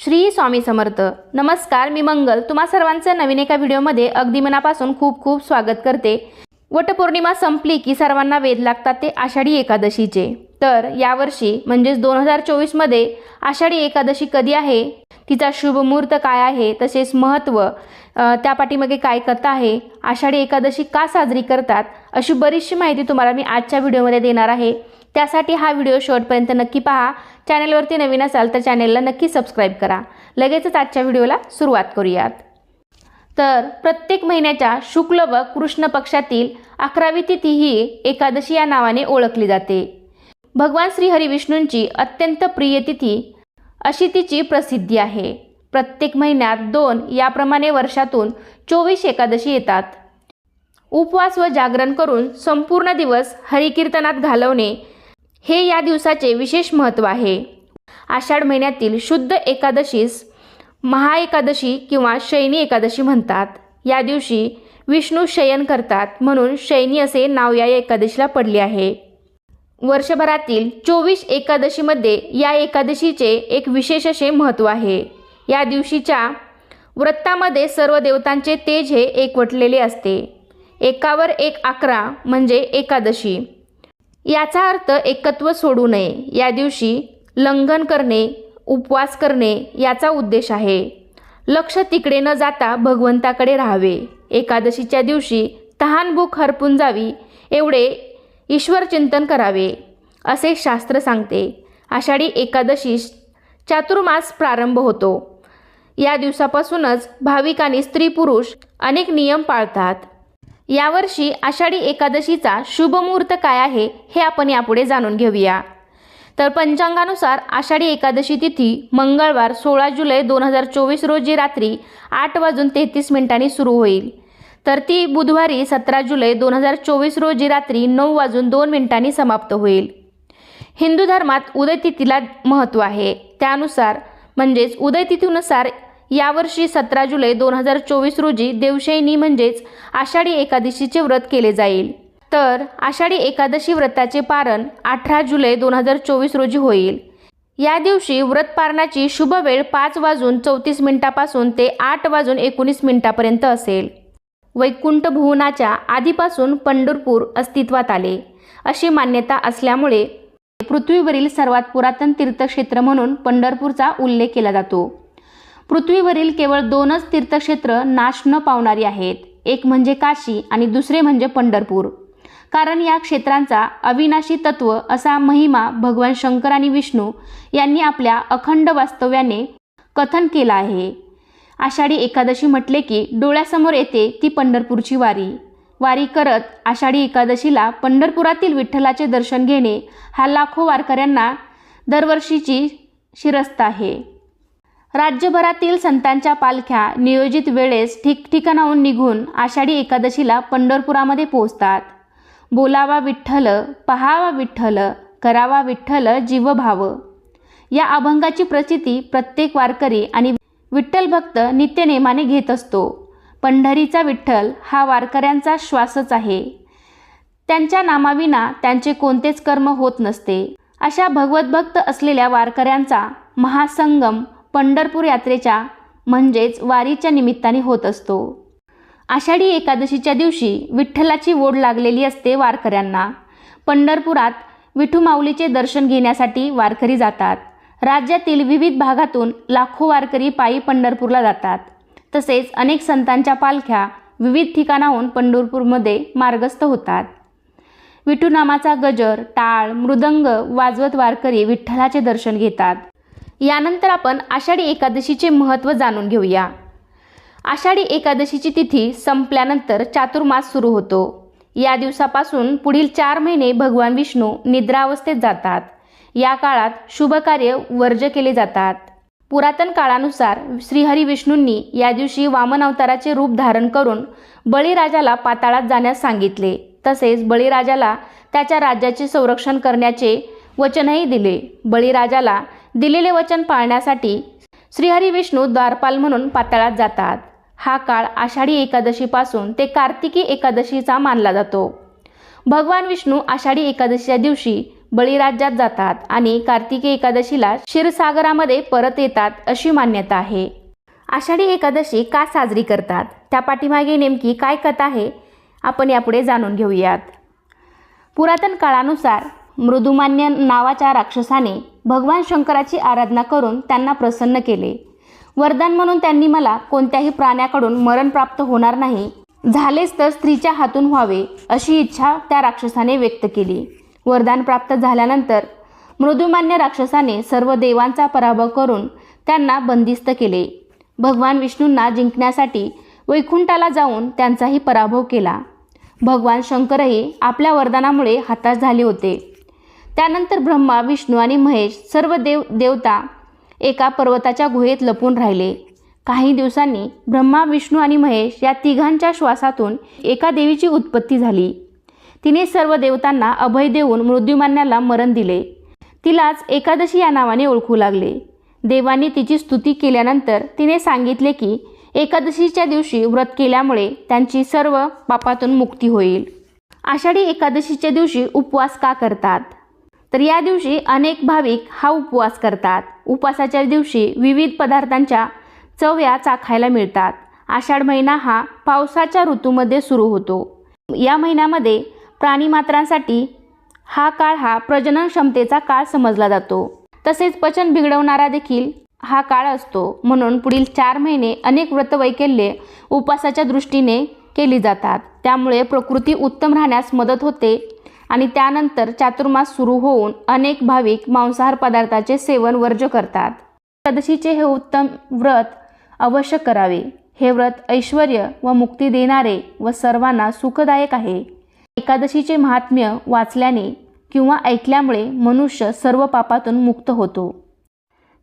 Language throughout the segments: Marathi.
श्री स्वामी समर्थ. नमस्कार मी मंगल. तुम्हा सर्वांचं नवीन एका व्हिडिओमध्ये अगदी मनापासून खूप खूप स्वागत करते. वटपौर्णिमा संपली की सर्वांना वेध लागतात ते आषाढी एकादशीचे. तर यावर्षी म्हणजेच दोन हजार चोवीसमध्ये आषाढी एकादशी कधी आहे? तिचा शुभ मुहूर्त काय आहे? तसेच महत्त्व त्या पाठीमागे काय कथा आहे? आषाढी एकादशी का साजरी करतात? अशी बरीचशी माहिती तुम्हाला मी आजच्या व्हिडिओमध्ये देणार आहे. त्यासाठी हा व्हिडिओ शेवटपर्यंत नक्की पहा. चॅनलवरती नवीन असाल तर चॅनेलला नक्की सबस्क्राईब करा. लगेचच आजच्या व्हिडिओला सुरुवात करूयात. तर प्रत्येक महिन्याच्या शुक्ल व कृष्ण पक्षातील अकरावी तिथी ही एकादशी या नावाने ओळखली जाते. भगवान श्री हरिविष्णूंची अत्यंत प्रिय तिथी अशी तिची प्रसिद्धी आहे. प्रत्येक महिन्यात दोन याप्रमाणे वर्षातून चोवीस एकादशी येतात. उपवास व जागरण करून संपूर्ण दिवस हरिकीर्तनात घालवणे हे या दिवसाचे विशेष महत्त्व आहे. आषाढ महिन्यातील शुद्ध एकादशीस महाएकादशी किंवा शयनी एकादशी म्हणतात. या दिवशी विष्णू शयन करतात म्हणून शयनी असे नाव या एकादशीला पडले आहे. वर्षभरातील चोवीस एकादशीमध्ये या एकादशीचे एक विशेष असे महत्त्व आहे. या दिवशीच्या व्रतामध्ये सर्व देवतांचे तेज हे एकवटलेले असते. एकावर एक अकरा म्हणजे एकादशी. याचा अर्थ एकत्व सोडू नये. या दिवशी लंघन करणे उपवास करणे याचा उद्देश आहे. लक्ष तिकडे न जाता भगवंताकडे राहावे. एकादशीच्या दिवशी तहानभूक हरपून जावी एवढे ईश्वर चिंतन करावे असे शास्त्र सांगते. आषाढी एकादशीस चातुर्मास प्रारंभ होतो. या दिवसापासूनच भाविकांनी स्त्री पुरुष अनेक नियम पाळतात. यावर्षी आषाढी एकादशीचा शुभ मुहूर्त काय आहे हे आपण यापुढे जाणून घेऊया. तर पंचांगानुसार आषाढी एकादशी तिथी मंगळवार सोळा जुलै दोन हजार चोवीस रोजी रात्री आठ वाजून तेहतीस मिनिटांनी सुरू होईल. तर ती बुधवारी सतरा जुलै दोन हजार चोवीस रोजी रात्री नऊ वाजून दोन मिनिटांनी समाप्त होईल. हिंदू धर्मात उदयतिथीला महत्त्व आहे. त्यानुसार म्हणजेच उदयतिथीनुसार यावर्षी सतरा जुलै दोन हजार चोवीस रोजी देवशयनी म्हणजेच आषाढी एकादशीचे व्रत केले जाईल. तर आषाढी एकादशी व्रताचे पारण अठरा जुलै दोन हजार चोवीस रोजी होईल. या दिवशी व्रत पारणाची शुभ वेळ पाच वाजून चौतीस मिनिटापासून ते आठ वाजून एकोणीस मिनिटापर्यंत असेल. वैकुंठ भुवनाच्या आधीपासून पंढरपूर अस्तित्वात आले. अशी मान्यता असल्यामुळे पृथ्वीवरील सर्वात पुरातन तीर्थक्षेत्र म्हणून पंढरपूरचा उल्लेख केला जातो. पृथ्वीवरील केवळ दोनच तीर्थक्षेत्र नाश न पावणारी आहेत. एक म्हणजे काशी आणि दुसरे म्हणजे पंढरपूर. कारण या क्षेत्रांचा अविनाशी तत्व असा महिमा भगवान शंकर आणि विष्णू यांनी आपल्या अखंड वास्तव्याने कथन केला आहे. आषाढी एकादशी म्हटले की डोळ्यासमोर येते ती पंढरपूरची वारी. वारी करत आषाढी एकादशीला पंढरपुरातील विठ्ठलाचे दर्शन घेणे हा लाखो वारकऱ्यांना दरवर्षीची शिरस्त आहे. राज्यभरातील संतांच्या पालख्या नियोजित वेळेस ठिकठिकाणाहून निघून आषाढी एकादशीला पंढरपुरामध्ये पोहोचतात. बोलावा विठ्ठल पहावा विठ्ठल करावा विठ्ठल जीवभाव. या अभंगाची प्रचिती प्रत्येक वारकरी आणि विठ्ठल भक्त नित्यनेमाने घेत असतो. पंढरीचा विठ्ठल हा वारकऱ्यांचा श्वासच आहे. त्यांच्या नामाविना त्यांचे कोणतेच कर्म होत नसते. अशा भगवतभक्त असलेल्या वारकऱ्यांचा महासंगम पंढरपूर यात्रेच्या म्हणजेच वारीच्या निमित्ताने होत असतो. आषाढी एकादशीच्या दिवशी विठ्ठलाची ओढ लागलेली असते वारकऱ्यांना. पंढरपुरात विठुमाऊलीचे दर्शन घेण्यासाठी वारकरी जातात. राज्यातील विविध भागातून लाखो वारकरी पायी पंढरपूरला जातात. तसेच अनेक संतांच्या पालख्या विविध ठिकाणाहून पंढरपूरमध्ये मार्गस्थ होतात. विठुनामाचा गजर टाळ मृदंग वाजवत वारकरी विठ्ठलाचे दर्शन घेतात. यानंतर आपण आषाढी एकादशीचे महत्त्व जाणून घेऊया. आषाढी एकादशीची तिथी संपल्यानंतर चातुर्मास सुरू होतो. या दिवसापासून पुढील चार महिने भगवान विष्णू निद्रावस्थेत जातात. या काळात शुभकार्य वर्ज केले जातात. पुरातन काळानुसार श्रीहरी विष्णूंनी या दिवशी वामन अवताराचे रूप धारण करून बळीराजाला पाताळात जाण्यास सांगितले. तसेच बळीराजाला त्याच्या राज्याचे संरक्षण करण्याचे वचनही दिले. बळीराजाला दिलेले वचन पाळण्यासाठी श्रीहरी विष्णू द्वारपाल म्हणून पाताळात जातात. हा काळ आषाढी एकादशीपासून ते कार्तिकी एकादशीचा मानला जातो. भगवान विष्णू आषाढी एकादशीच्या दिवशी बळीराज्यात जातात आणि कार्तिकी एकादशीला क्षीरसागरामध्ये परत येतात अशी मान्यता आहे. आषाढी एकादशी का साजरी करतात? त्या पाठीमागे नेमकी काय कथा आहे? आपण यापुढे जाणून घेऊयात. पुरातन काळानुसार मृदुमान्य नावाच्या राक्षसाने भगवान शंकराची आराधना करून त्यांना प्रसन्न केले. वरदान म्हणून त्यांनी मला कोणत्याही प्राण्याकडून मरण प्राप्त होणार नाही झालेच तर स्त्रीच्या हातून व्हावे अशी इच्छा त्या राक्षसाने व्यक्त केली. वरदान प्राप्त झाल्यानंतर मृदुमान्य राक्षसाने सर्व देवांचा पराभव करून त्यांना बंदिस्त केले. भगवान विष्णूंना जिंकण्यासाठी वैकुंठाला जाऊन त्यांचाही पराभव केला. भगवान शंकरही आपल्या वरदानामुळे हताश झाले होते. त्यानंतर ब्रह्मा विष्णू आणि महेश सर्व देव देवता एका पर्वताच्या गुहेत लपून राहिले. काही दिवसांनी ब्रह्मा विष्णू आणि महेश या तिघांच्या श्वासातून एका देवीची उत्पत्ती झाली. तिने सर्व देवतांना अभय देऊन मृत्युमान्याला मरण दिले. तिलाच एकादशी या नावाने ओळखू लागले. देवांनी तिची स्तुती केल्यानंतर तिने सांगितले की एकादशीच्या दिवशी व्रत केल्यामुळे त्यांची सर्व पापातून मुक्ती होईल. आषाढी एकादशीच्या दिवशी उपवास का करतात? तर या दिवशी अनेक भाविक हा उपवास करतात. उपवासाच्या दिवशी विविध पदार्थांच्या चव्या चाखायला मिळतात. आषाढ महिना हा पावसाच्या ऋतूमध्ये सुरू होतो. या महिन्यामध्ये प्राणीमात्रांसाठी हा काळ हा प्रजनन क्षमतेचा काळ समजला जातो. तसेच पचन बिघडवणारा देखील हा काळ असतो. म्हणून पुढील चार महिने अनेक व्रतवैकल्ये उपवासाच्या दृष्टीने केली जातात. त्यामुळे प्रकृती उत्तम राहण्यास मदत होते. आणि त्यानंतर चातुर्मास सुरू होऊन अनेक भाविक मांसाहार पदार्थाचे सेवन वर्ज करतात. एकादशीचे हे उत्तम व्रत अवश्य करावे. हे व्रत ऐश्वर व मुक्ती देणारे व सर्वांना सुखदायक आहे. एकादशीचे महात्म्य वाचल्याने किंवा ऐकल्यामुळे मनुष्य सर्व पापातून मुक्त होतो.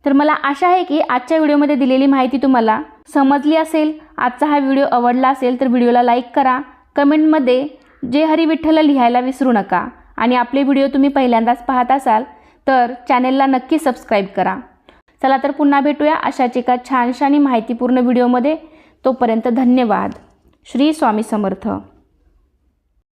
तर मला आशा आहे की आजच्या व्हिडिओमध्ये दिलेली माहिती तुम्हाला समजली असेल. आजचा हा व्हिडिओ आवडला असेल तर व्हिडिओला लाईक करा. कमेंटमध्ये जे हरी विठ्ठल लिहायला विसरू नका. आणि आपले व्हिडिओ तुम्ही पहिल्यांदाच पाहत असाल तर चॅनेलला नक्की सबस्क्राईब करा. चला तर पुन्हा भेटूया अशाच एका छानशा आणि माहितीपूर्ण व्हिडिओमध्ये. तोपर्यंत धन्यवाद. श्री स्वामी समर्थ.